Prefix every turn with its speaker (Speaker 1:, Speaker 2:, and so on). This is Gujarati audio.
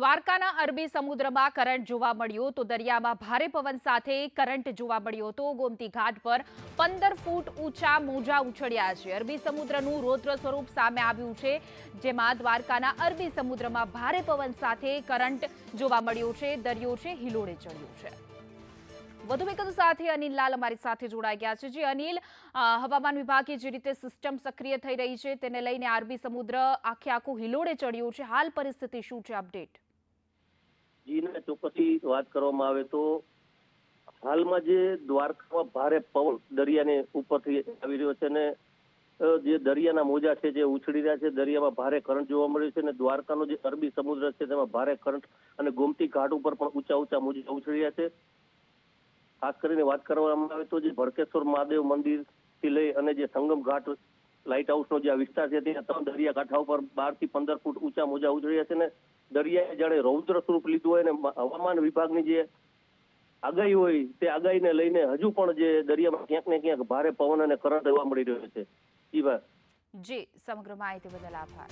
Speaker 1: દ્વારકાના અરબી સમુદ્રમાં કરંટ જોવા મળ્યો તો દરિયામાં ભારે પવન સાથે કરંટ જોવા મળ્યો હતો. ગોમતી ઘાટ પર પંદર ફૂટ ઊંચા મોજા ઉછળ્યા છે. અરબી સમુદ્રનું રૌદ્ર સ્વરૂપ સામે આવ્યું છે, જેમાં દ્વારકાના અરબી સમુદ્રમાં ભારે પવન સાથે કરંટ જોવા મળ્યો છે. દરિયો છે, હિલોડે ચડ્યો છે. વધુ વિગતો સાથે અનિલ લાલ અમારી સાથે જોડાઈ ગયા છે. જે અનિલ હવામાન વિભાગે જે રીતે સિસ્ટમ સક્રિય થઈ રહી છે, તેને લઈને અરબી સમુદ્ર આખે આખું હિલોડે ચડ્યું છે. હાલ પરિસ્થિતિ શું છે, અપડેટ?
Speaker 2: જીને ચોક્કસથી વાત કરવામાં આવે તો હાલમાં જે દ્વારકામાં ભારે પવન દરિયાને ઉપરથી આવી રહ્યો છે ને જે દરિયાના મોજા છે, જે ઉછળી રહ્યા છે, દરિયામાં ભારે કરંટ જોવા મળ્યો છે અને દ્વારકાનો જે અરબી સમુદ્ર છે, તેમાં ભારે કરંટ અને ગોમતી ઘાટ ઉપર પણ ઊંચા ઊંચા મોજા ઉછળી રહ્યા છે. ખાસ કરીને વાત કરવામાં આવે તો જે ભડકેશ્વર મહાદેવ મંદિરથી લઈ અને જે સંગમ ઘાટ લાઇટ હાઉસનો જે વિસ્તાર છે, ત્યાં ત્રણ દરિયા કાંઠા ઉપર બારથી પંદર ફૂટ ઊંચા મોજા ઉછળ્યા છે ને દરિયાએ જાણે રૌદ્ર સ્વરૂપ લીધું હોય ને હવામાન વિભાગની જે આગાહી હોય તે આગાહીને લઈને હજુ પણ જે દરિયામાં ક્યાંક ને ક્યાંક ભારે પવન અને કરંટ જોવા મળી રહ્યો છે.
Speaker 1: જી, સમગ્ર માહિતી બદલ આભાર.